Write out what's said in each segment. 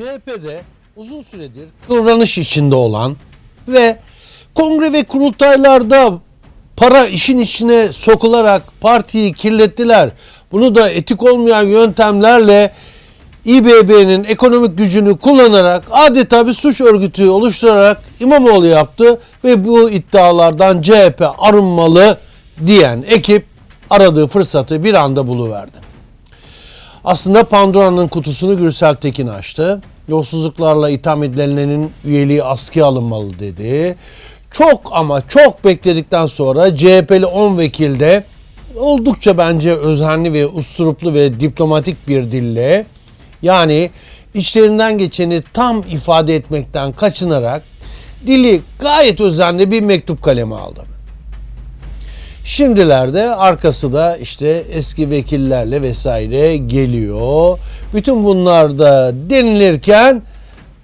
CHP'de uzun süredir kıvranış içinde olan ve kongre ve kurultaylarda para işin içine sokularak partiyi kirlettiler. Bunu da etik olmayan yöntemlerle İBB'nin ekonomik gücünü kullanarak adeta bir suç örgütü oluşturarak İmamoğlu yaptı ve bu iddialardan CHP arınmalı diyen ekip aradığı fırsatı bir anda buluverdi. Aslında Pandora'nın kutusunu Gürsel Tekin açtı. Yolsuzluklarla itham edilenlerin üyeliği askıya alınmalı dedi. Çok ama çok bekledikten sonra CHP'li 10 vekil de oldukça bence özenli ve usturuplu ve diplomatik bir dille yani içlerinden geçeni tam ifade etmekten kaçınarak dili gayet özenli bir mektup kalemi aldı. Şimdilerde arkası da işte eski vekillerle vesaire geliyor. Bütün bunlar da denilirken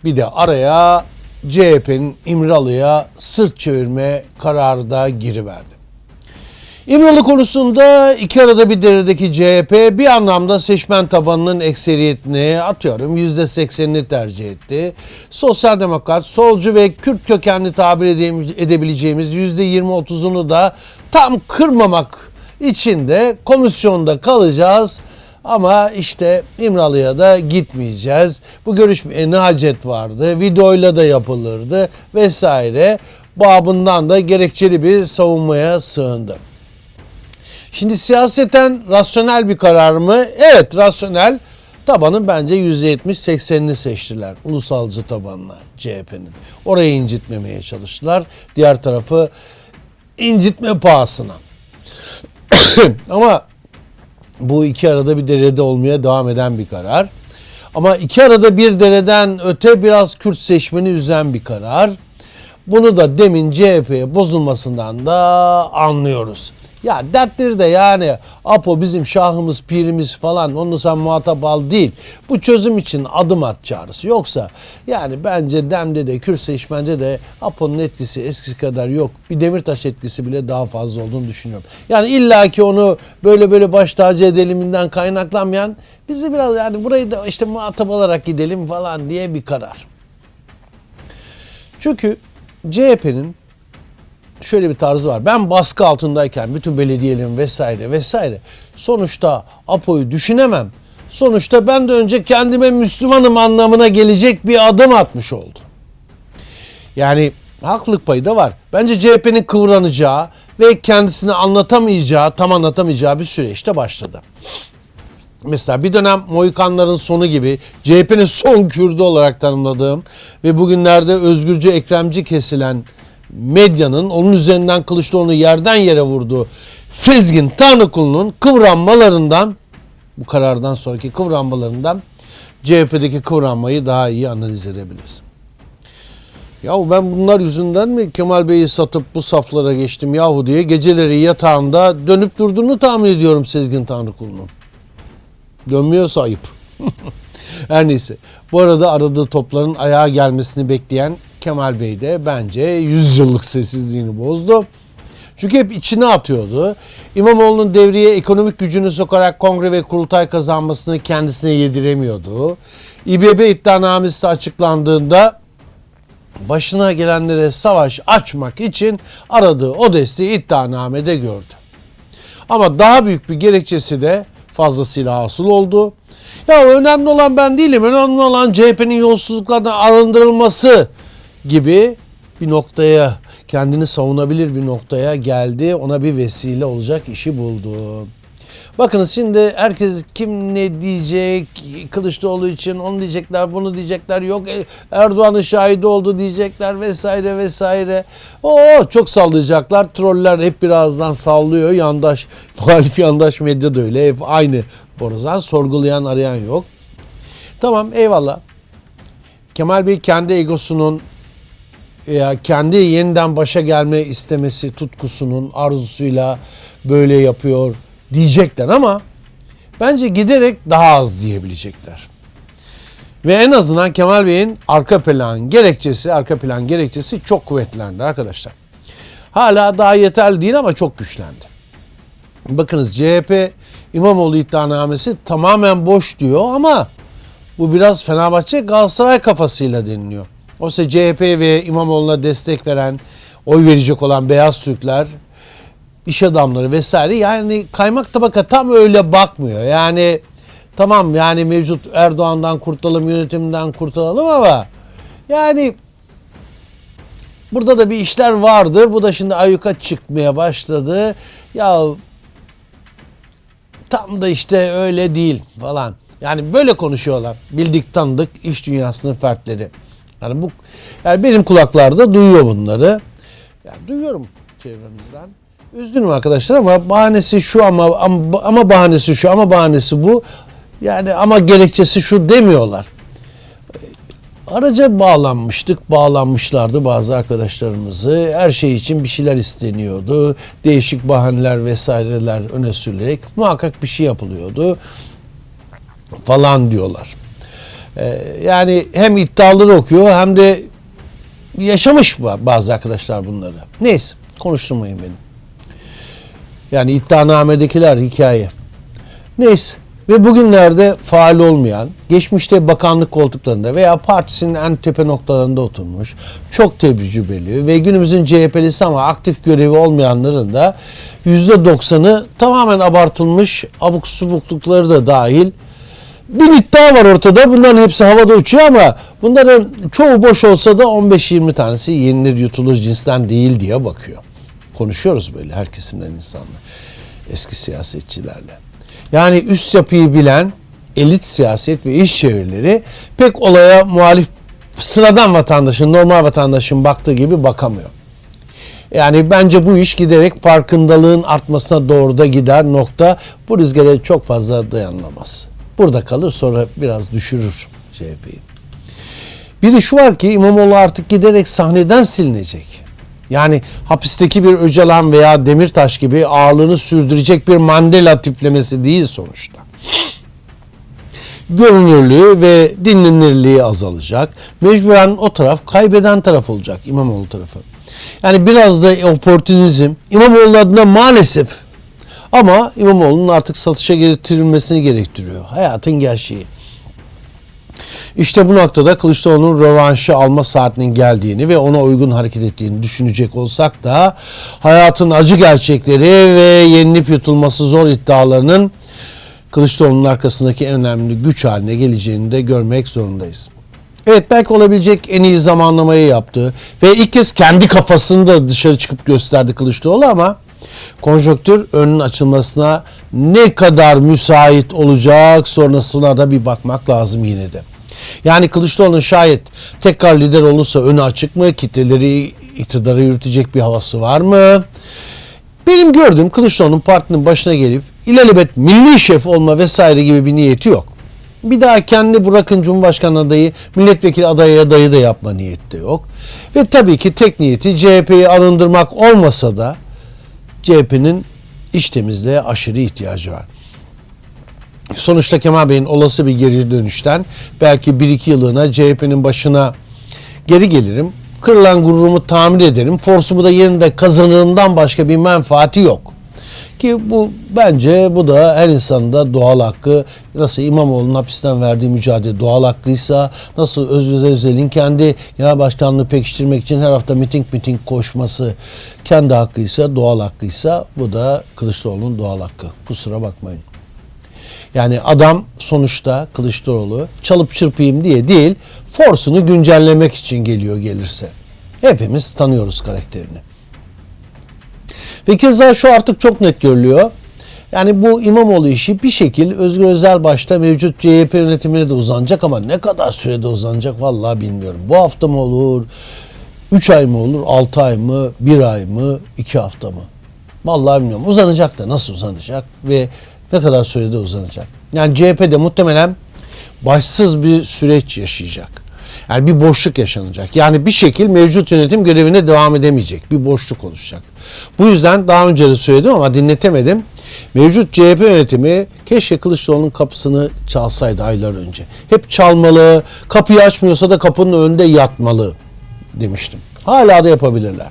bir de araya CHP'nin İmralı'ya sırt çevirme kararı da giriverdi. İmralı konusunda iki arada bir deredeki CHP bir anlamda seçmen tabanının ekseriyetini atıyorum %80'ini tercih etti. Sosyal demokrat, solcu ve Kürt kökenli tabir edebileceğimiz %20-30'unu da tam kırmamak için de komisyonda kalacağız. Ama işte İmralı'ya da gitmeyeceğiz. Bu görüşmeye ne hacet vardı? Videoyla da yapılırdı vesaire. Babından da gerekçeli bir savunmaya sığındı. Şimdi siyaseten rasyonel bir karar mı? Evet rasyonel. Tabanın bence %70-80'ini seçtiler. Ulusalcı tabanla CHP'nin. Orayı incitmemeye çalıştılar. Diğer tarafı incitme pahasına. Ama bu iki arada bir derede olmaya devam eden bir karar. Ama iki arada bir dereden öte biraz Kürt seçmeni üzen bir karar. Bunu da demin CHP'ye bozulmasından da anlıyoruz. Ya dertleri de yani Apo bizim şahımız pirimiz falan onu sen muhatap al değil. Bu çözüm için adım at çağrısı. Yoksa yani bence Dem'de de Kürt seçmende de Apo'nun etkisi eskisi kadar yok. Bir Demirtaş etkisi bile daha fazla olduğunu düşünüyorum. Yani illaki onu böyle böyle baş tacı ediliminden kaynaklanmayan bizi biraz yani burayı da işte muhatap alarak gidelim falan diye bir karar. Çünkü CHP'nin şöyle bir tarzı var. Ben baskı altındayken bütün belediyelerin vesaire vesaire sonuçta Apo'yu düşünemem. Sonuçta ben de önce kendime Müslümanım anlamına gelecek bir adım atmış oldu. Yani haklılık payı da var. Bence CHP'nin kıvranacağı ve kendisini anlatamayacağı, tam anlatamayacağı bir süreçte başladı. Mesela bir dönem Mohikanların sonu gibi CHP'nin son Kürdü olarak tanımladığım ve bugünlerde özgürce Ekremci kesilen medyanın onun üzerinden Kılıçdaroğlu'nu yerden yere vurduğu Sezgin Tanrıkulu'nun kıvranmalarından bu karardan sonraki kıvranmalarından CHP'deki kıvranmayı daha iyi analiz edebiliriz. Yahu ben bunlar yüzünden mi Kemal Bey'i satıp bu saflara geçtim yahu diye geceleri yatağında dönüp durduğunu tahmin ediyorum Sezgin Tanrıkulu'nun. Dönmüyorsa ayıp. Her neyse. Bu arada aradığı topların ayağa gelmesini bekleyen Kemal Bey de bence 100 yıllık sessizliğini bozdu. Çünkü hep içine atıyordu. İmamoğlu'nun devreye ekonomik gücünü sokarak kongre ve kurultay kazanmasını kendisine yediremiyordu. İBB iddianamesi açıklandığında başına gelenlere savaş açmak için aradığı o desteği iddianamede gördü. Ama daha büyük bir gerekçesi de fazlasıyla hasıl oldu. Ya önemli olan ben değilim. Önemli olan CHP'nin yolsuzluklardan arındırılması gibi bir noktaya kendini savunabilir bir noktaya geldi. Ona bir vesile olacak işi buldu. Bakınız şimdi herkes kim ne diyecek Kılıçdaroğlu için onu diyecekler bunu diyecekler yok e, Erdoğan'ın şahidi oldu diyecekler vesaire vesaire. Oo çok sallayacaklar troller hep birazdan sallıyor yandaş muhalif yandaş medya da öyle hep aynı borazan sorgulayan arayan yok. Tamam eyvallah. Kemal Bey kendi egosunun ya kendi yeniden başa gelme istemesi tutkusunun arzusuyla böyle yapıyor diyecekler ama bence giderek daha az diyebilecekler. Ve en azından Kemal Bey'in arka plan gerekçesi, arka plan gerekçesi çok kuvvetlendi arkadaşlar. Hala daha yeterli değil ama çok güçlendi. Bakınız CHP İmamoğlu iddianamesi tamamen boş diyor ama Bu biraz Fenerbahçe Galatasaray kafasıyla deniliyor. Oysa CHP ve İmamoğlu'na destek veren, oy verecek olan beyaz Türkler, iş adamları vesaire yani kaymak tabaka tam öyle bakmıyor. Yani tamam yani mevcut Erdoğan'dan kurtulalım, yönetimden kurtulalım ama yani burada da bir işler vardı. Bu da şimdi ayyuka çıkmaya başladı. Ya tam da işte öyle değil falan. Yani böyle konuşuyorlar. Bildik tanıdık iş dünyasının fertleri. Yani bu yani benim kulaklarda duyuyor bunları. Yani duyuyorum çevremizden. Üzgünüm arkadaşlar ama bahanesi şu ama, ama ama bahanesi şu ama bahanesi bu. Yani ama gerekçesi şu demiyorlar. Araca bağlanmıştık, bağlanmışlardı bazı arkadaşlarımızı. Her şey için bir şeyler isteniyordu. Değişik bahaneler vesaireler öne sürülerek muhakkak bir şey yapılıyordu falan diyorlar. Ee, yani hem iddiaları okuyor hem de yaşamış bazı arkadaşlar bunları. Neyse konuşturmayın beni. Yani iddianamedekiler hikaye. Neyse ve bugünlerde faal olmayan, geçmişte bakanlık koltuklarında veya partisinin en tepe noktalarında oturmuş, çok tecrübeli ve günümüzün CHP'lisi ama aktif görevi olmayanların da %90'ı tamamen abartılmış abuk subuklukları da dahil bir iddia var ortada. Bunların hepsi havada uçuyor ama bunların çoğu boş olsa da 15-20 tanesi yenilir yutulur cinsten değil diye bakıyor. Konuşuyoruz böyle her kesimden insanla. Eski siyasetçilerle. Yani üst yapıyı bilen elit siyaset ve iş çevirileri pek olaya muhalif sıradan vatandaşın, normal vatandaşın baktığı gibi bakamıyor. Yani bence bu iş giderek farkındalığın artmasına doğru da gider nokta. Bu rüzgara çok fazla dayanılamaz. Burada kalır sonra biraz düşürür CHP'yi. Bir de şu var ki İmamoğlu artık giderek sahneden silinecek. Yani hapisteki bir Öcalan veya Demirtaş gibi ağırlığını sürdürecek bir Mandela tiplemesi değil sonuçta. Görünürlüğü ve dinlenirliği azalacak. Mecburen o taraf kaybeden taraf olacak İmamoğlu tarafı. Yani biraz da oportunizm İmamoğlu adına maalesef ama İmamoğlu'nun artık satışa getirilmesini gerektiriyor. Hayatın gerçeği. İşte bu noktada Kılıçdaroğlu'nun rövanşı alma saatinin geldiğini ve ona uygun hareket ettiğini düşünecek olsak da hayatın acı gerçekleri ve yenilip yutulması zor iddialarının Kılıçdaroğlu'nun arkasındaki en önemli güç haline geleceğini de görmek zorundayız. Evet belki olabilecek en iyi zamanlamayı yaptı ve ilk kez kendi kafasını da dışarı çıkıp gösterdi Kılıçdaroğlu ama konjonktür önün açılmasına ne kadar müsait olacak sonrasına da bir bakmak lazım yine de. Yani Kılıçdaroğlu'nun şayet tekrar lider olursa önü açık mı? Kitleleri iktidara yürütecek bir havası var mı? Benim gördüğüm Kılıçdaroğlu'nun partinin başına gelip ilelebet milli şef olma vesaire gibi bir niyeti yok. Bir daha kendi bırakın Cumhurbaşkanı adayı, milletvekili adayı adayı da yapma niyeti de yok. Ve tabii ki tek niyeti CHP'yi arındırmak olmasa da CHP'nin iş temizliğe aşırı ihtiyacı var. Sonuçta Kemal Bey'in olası bir geri dönüşten belki 1-2 yılına CHP'nin başına geri gelirim. Kırılan gururumu tamir ederim. Forsumu da yeniden kazanırımdan başka bir menfaati yok. Ki bu bence bu da her insanın da doğal hakkı. Nasıl İmamoğlu'nun hapisten verdiği mücadele doğal hakkıysa, nasıl Özgür Özel'in kendi genel başkanlığı pekiştirmek için her hafta miting miting koşması kendi hakkıysa, doğal hakkıysa bu da Kılıçdaroğlu'nun doğal hakkı. Kusura bakmayın. Yani adam sonuçta Kılıçdaroğlu çalıp çırpayım diye değil, forsunu güncellemek için geliyor gelirse. Hepimiz tanıyoruz karakterini. Ve keza şu artık çok net görülüyor. Yani bu İmamoğlu işi bir şekil Özgür Özel başta mevcut CHP yönetimine de uzanacak ama ne kadar sürede uzanacak vallahi bilmiyorum. Bu hafta mı olur, 3 ay mı olur, 6 ay mı, 1 ay mı, 2 hafta mı? Vallahi bilmiyorum. Uzanacak da nasıl uzanacak ve ne kadar sürede uzanacak? Yani CHP'de muhtemelen başsız bir süreç yaşayacak. Yani bir boşluk yaşanacak. Yani bir şekil mevcut yönetim görevine devam edemeyecek. Bir boşluk oluşacak. Bu yüzden daha önce de söyledim ama dinletemedim. Mevcut CHP yönetimi keşke Kılıçdaroğlu'nun kapısını çalsaydı aylar önce. Hep çalmalı, kapıyı açmıyorsa da kapının önünde yatmalı demiştim. Hala da yapabilirler.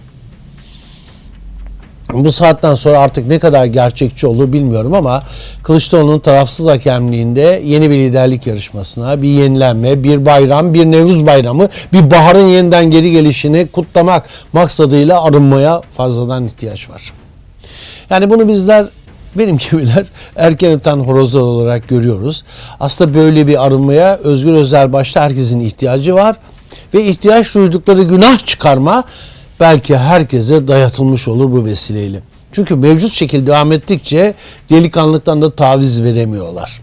Bu saatten sonra artık ne kadar gerçekçi olur bilmiyorum ama Kılıçdaroğlu'nun tarafsız hakemliğinde yeni bir liderlik yarışmasına bir yenilenme, bir bayram, bir Nevruz bayramı, bir baharın yeniden geri gelişini kutlamak maksadıyla arınmaya fazladan ihtiyaç var. Yani bunu bizler benim gibiler erken horozlar olarak görüyoruz. Aslında böyle bir arınmaya Özgür Özel başta herkesin ihtiyacı var. Ve ihtiyaç duydukları günah çıkarma belki herkese dayatılmış olur bu vesileyle. Çünkü mevcut şekilde devam ettikçe delikanlılıktan da taviz veremiyorlar.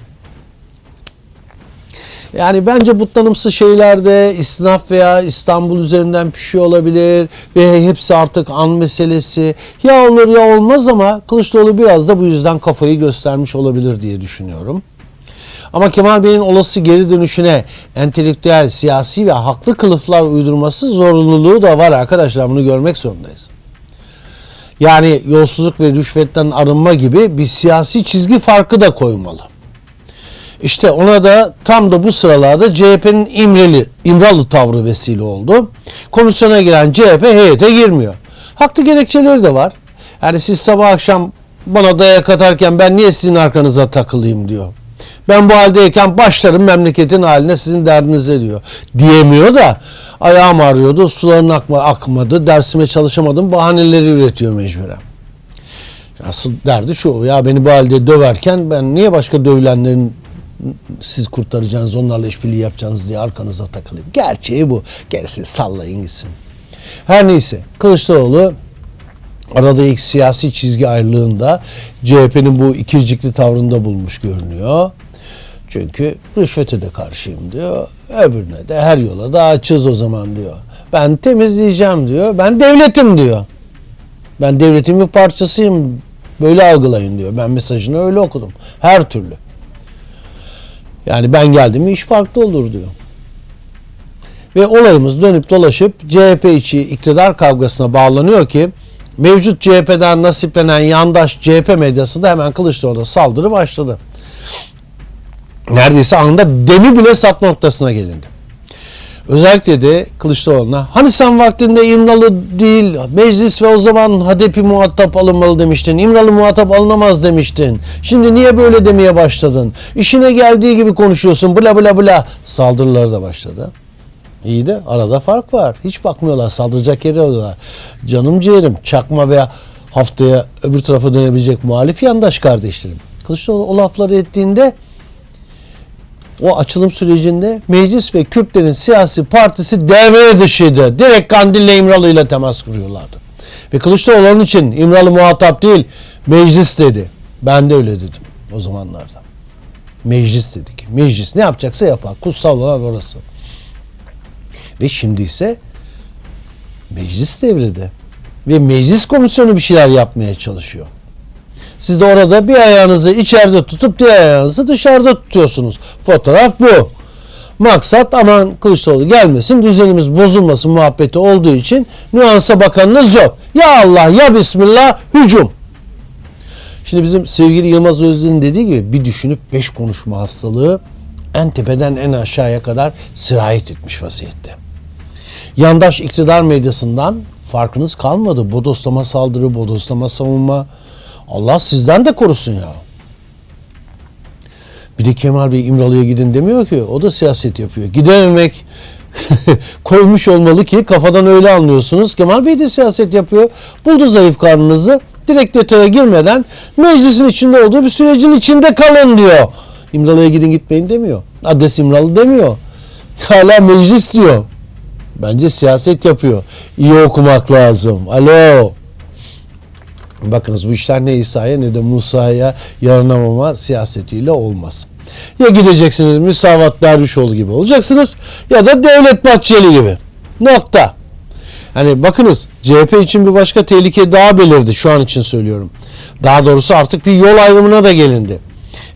Yani bence bu tanımsı şeylerde istinaf veya İstanbul üzerinden pişiyor olabilir ve hepsi artık an meselesi. Ya olur ya olmaz ama Kılıçdaroğlu biraz da bu yüzden kafayı göstermiş olabilir diye düşünüyorum. Ama Kemal Bey'in olası geri dönüşüne entelektüel, siyasi ve haklı kılıflar uydurması zorunluluğu da var arkadaşlar. Bunu görmek zorundayız. Yani yolsuzluk ve rüşvetten arınma gibi bir siyasi çizgi farkı da koymalı. İşte ona da tam da bu sıralarda CHP'nin İmreli, İmralı tavrı vesile oldu. Komisyona giren CHP heyete girmiyor. Haklı gerekçeleri de var. Yani siz sabah akşam bana dayak atarken ben niye sizin arkanıza takılayım diyor. Ben bu haldeyken başlarım memleketin haline sizin derdinize diyor. Diyemiyor da ayağım ağrıyordu, suların akma, akmadı, dersime çalışamadım bahaneleri üretiyor mecburen. Asıl derdi şu ya beni bu halde döverken ben niye başka dövülenlerin siz kurtaracaksınız onlarla işbirliği yapacaksınız diye arkanıza takılayım. Gerçeği bu. Gerisini sallayın gitsin. Her neyse Kılıçdaroğlu arada ilk siyasi çizgi ayrılığında CHP'nin bu ikircikli tavrında bulmuş görünüyor. Çünkü rüşvete de karşıyım diyor. Öbürüne de her yola da açız o zaman diyor. Ben temizleyeceğim diyor. Ben devletim diyor. Ben devletin bir parçasıyım. Böyle algılayın diyor. Ben mesajını öyle okudum. Her türlü. Yani ben geldim iş farklı olur diyor. Ve olayımız dönüp dolaşıp CHP içi iktidar kavgasına bağlanıyor ki mevcut CHP'den nasiplenen yandaş CHP medyası da hemen Kılıçdaroğlu'na saldırı başladı. Neredeyse anında demi bile sat noktasına gelindi. Özellikle de Kılıçdaroğlu'na hani sen vaktinde İmralı değil meclis ve o zaman HDP muhatap alınmalı demiştin. İmralı muhatap alınamaz demiştin. Şimdi niye böyle demeye başladın? İşine geldiği gibi konuşuyorsun bla bla bla. Saldırıları da başladı. İyi de arada fark var. Hiç bakmıyorlar saldıracak yere alıyorlar. Canım ciğerim çakma veya haftaya öbür tarafa dönebilecek muhalif yandaş kardeşlerim. Kılıçdaroğlu o lafları ettiğinde o açılım sürecinde meclis ve Kürtlerin siyasi partisi devre dışıydı. Direkt Kandil'le İmralı ile temas kuruyorlardı. Ve Kılıçdaroğlu için İmralı muhatap değil meclis dedi. Ben de öyle dedim o zamanlarda. Meclis dedik. Meclis ne yapacaksa yapar. Kutsal olan orası. Ve şimdi ise meclis devrede. Ve meclis komisyonu bir şeyler yapmaya çalışıyor. Siz de orada bir ayağınızı içeride tutup diğer ayağınızı dışarıda tutuyorsunuz. Fotoğraf bu. Maksat aman Kılıçdaroğlu gelmesin, düzenimiz bozulmasın muhabbeti olduğu için nüansa bakanınız yok. Ya Allah ya Bismillah hücum. Şimdi bizim sevgili Yılmaz Özdil'in dediği gibi bir düşünüp beş konuşma hastalığı en tepeden en aşağıya kadar sirayet etmiş vaziyette. Yandaş iktidar medyasından farkınız kalmadı. Bodoslama saldırı, bodoslama savunma. Allah sizden de korusun ya. Bir de Kemal Bey İmralı'ya gidin demiyor ki. O da siyaset yapıyor. Gidememek koymuş olmalı ki kafadan öyle anlıyorsunuz. Kemal Bey de siyaset yapıyor. Buldu zayıf karnınızı. Direkt detaya girmeden meclisin içinde olduğu bir sürecin içinde kalın diyor. İmralı'ya gidin gitmeyin demiyor. Adres İmralı demiyor. Hala meclis diyor. Bence siyaset yapıyor. İyi okumak lazım. Alo. Bakınız bu işler ne İsa'ya ne de Musa'ya yaranamama siyasetiyle olmaz. Ya gideceksiniz Müsavat Dervişoğlu gibi olacaksınız ya da Devlet Bahçeli gibi. Nokta. Hani bakınız CHP için bir başka tehlike daha belirdi şu an için söylüyorum. Daha doğrusu artık bir yol ayrımına da gelindi.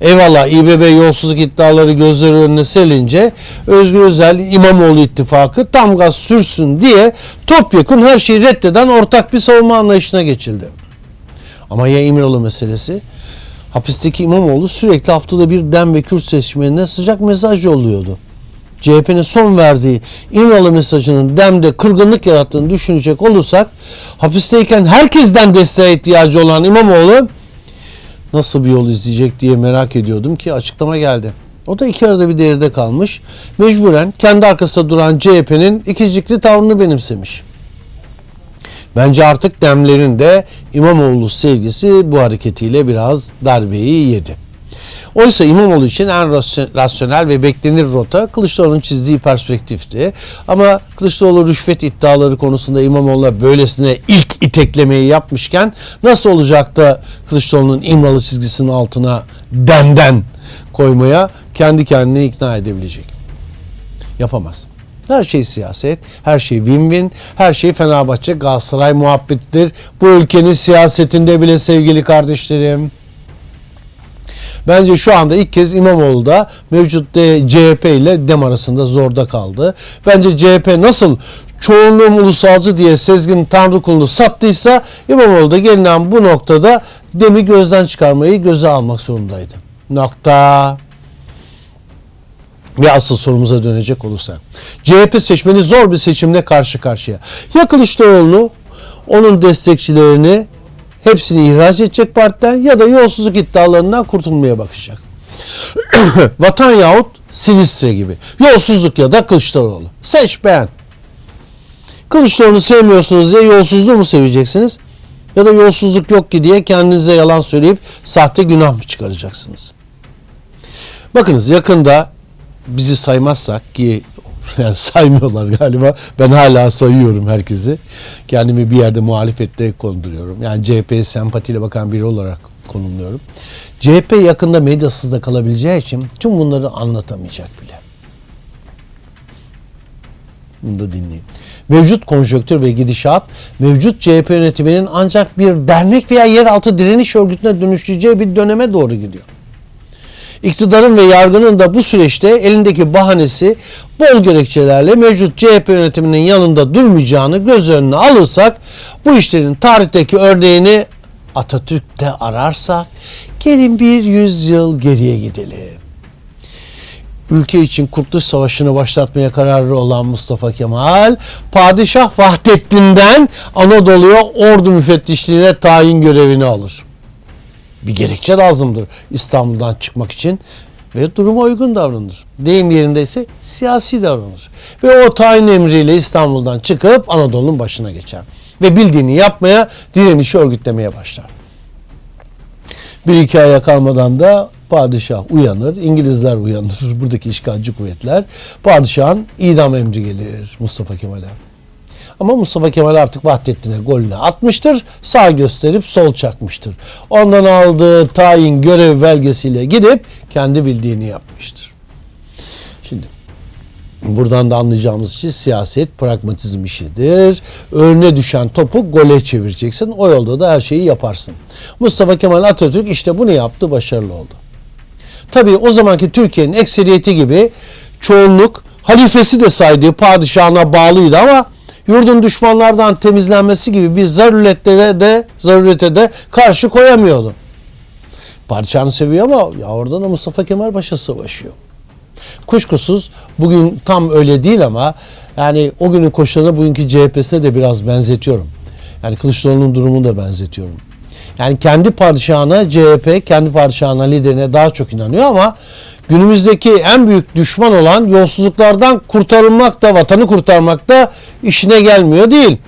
Eyvallah İBB yolsuzluk iddiaları gözleri önüne selince Özgür Özel İmamoğlu ittifakı tam gaz sürsün diye topyekun her şeyi reddeden ortak bir savunma anlayışına geçildi. Ama ya İmralı meselesi? Hapisteki İmamoğlu sürekli haftada bir dem ve Kürt seçmenine sıcak mesaj yolluyordu. CHP'nin son verdiği İmralı mesajının demde kırgınlık yarattığını düşünecek olursak hapisteyken herkesten desteğe ihtiyacı olan İmamoğlu nasıl bir yol izleyecek diye merak ediyordum ki açıklama geldi. O da iki arada bir devrede kalmış. Mecburen kendi arkasında duran CHP'nin ikicikli tavrını benimsemiş. Bence artık demlerin de İmamoğlu sevgisi bu hareketiyle biraz darbeyi yedi. Oysa İmamoğlu için en rasyon- rasyonel ve beklenir rota Kılıçdaroğlu'nun çizdiği perspektifti. Ama Kılıçdaroğlu rüşvet iddiaları konusunda İmamoğlu'na böylesine ilk iteklemeyi yapmışken nasıl olacak da Kılıçdaroğlu'nun İmralı çizgisinin altına demden koymaya kendi kendini ikna edebilecek? Yapamaz. Her şey siyaset, her şey win-win, her şey Fenerbahçe Galatasaray muhabbetidir. Bu ülkenin siyasetinde bile sevgili kardeşlerim. Bence şu anda ilk kez İmamoğlu da mevcut de CHP ile DEM arasında zorda kaldı. Bence CHP nasıl çoğunluğum ulusalcı diye Sezgin Tanrıkul'u sattıysa İmamoğlu da gelinen bu noktada DEM'i gözden çıkarmayı göze almak zorundaydı. Nokta. Ve asıl sorumuza dönecek olursa. CHP seçmeni zor bir seçimle karşı karşıya. Ya Kılıçdaroğlu onun destekçilerini hepsini ihraç edecek partiden ya da yolsuzluk iddialarından kurtulmaya bakacak. Vatan yahut Silistre gibi. Yolsuzluk ya da Kılıçdaroğlu. Seç beğen. Kılıçdaroğlu'nu sevmiyorsunuz diye yolsuzluğu mu seveceksiniz? Ya da yolsuzluk yok ki diye kendinize yalan söyleyip sahte günah mı çıkaracaksınız? Bakınız yakında bizi saymazsak ki yani saymıyorlar galiba. Ben hala sayıyorum herkesi. Kendimi bir yerde muhalefette konduruyorum. Yani CHP'ye sempatiyle bakan biri olarak konumluyorum. CHP yakında medyasız da kalabileceği için tüm bunları anlatamayacak bile. Bunu da dinleyin. Mevcut konjonktür ve gidişat, mevcut CHP yönetiminin ancak bir dernek veya yeraltı direniş örgütüne dönüşeceği bir döneme doğru gidiyor. İktidarın ve yargının da bu süreçte elindeki bahanesi bol gerekçelerle mevcut CHP yönetiminin yanında durmayacağını göz önüne alırsak bu işlerin tarihteki örneğini Atatürk'te ararsak gelin bir yüzyıl geriye gidelim. Ülke için Kurtuluş Savaşı'nı başlatmaya kararlı olan Mustafa Kemal, Padişah Vahdettin'den Anadolu'ya ordu müfettişliğine tayin görevini alır bir gerekçe lazımdır İstanbul'dan çıkmak için ve duruma uygun davranır. Deyim yerindeyse siyasi davranır. Ve o tayin emriyle İstanbul'dan çıkıp Anadolu'nun başına geçer. Ve bildiğini yapmaya, direnişi örgütlemeye başlar. Bir iki aya kalmadan da padişah uyanır, İngilizler uyanır, buradaki işgalci kuvvetler. Padişahın idam emri gelir Mustafa Kemal'e. Ama Mustafa Kemal artık Vahdettin'e golünü atmıştır. Sağ gösterip sol çakmıştır. Ondan aldığı tayin görev belgesiyle gidip kendi bildiğini yapmıştır. Şimdi buradan da anlayacağımız için siyaset pragmatizm işidir. Önüne düşen topu gole çevireceksin. O yolda da her şeyi yaparsın. Mustafa Kemal Atatürk işte bunu yaptı, başarılı oldu. Tabii o zamanki Türkiye'nin ekseriyeti gibi çoğunluk halifesi de saydığı padişahına bağlıydı ama yurdun düşmanlardan temizlenmesi gibi bir zarurette de, de zarurete de karşı koyamıyordu. Padişahını seviyor ama ya orada da Mustafa Kemal Paşa savaşıyor. Kuşkusuz bugün tam öyle değil ama yani o günün koşullarına bugünkü CHP'sine de biraz benzetiyorum. Yani Kılıçdaroğlu'nun durumunu da benzetiyorum. Yani kendi padişahına CHP, kendi padişahına liderine daha çok inanıyor ama günümüzdeki en büyük düşman olan yolsuzluklardan kurtarılmak da, vatanı kurtarmak da işine gelmiyor değil.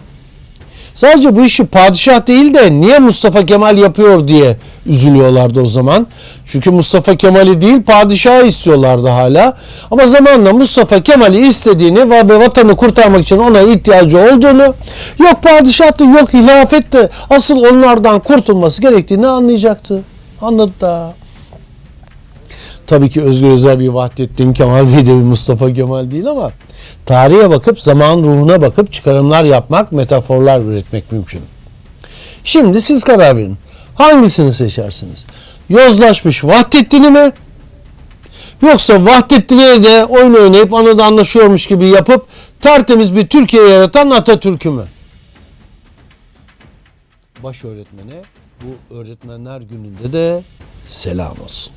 Sadece bu işi padişah değil de niye Mustafa Kemal yapıyor diye üzülüyorlardı o zaman. Çünkü Mustafa Kemal'i değil padişahı istiyorlardı hala. Ama zamanla Mustafa Kemal'i istediğini ve vatanı kurtarmak için ona ihtiyacı olduğunu yok padişahtı yok hilafetti asıl onlardan kurtulması gerektiğini anlayacaktı. Anladı da. Tabii ki Özgür Özel bir Vahdettin Kemal Bey de bir Mustafa Kemal değil ama tarihe bakıp zaman ruhuna bakıp çıkarımlar yapmak, metaforlar üretmek mümkün. Şimdi siz karar verin. Hangisini seçersiniz? Yozlaşmış Vahdettin'i mi? Yoksa Vahdettin'e de oyun oynayıp anada anlaşıyormuş gibi yapıp tertemiz bir Türkiye yaratan Atatürk'ü mü? Baş öğretmene bu öğretmenler gününde de selam olsun.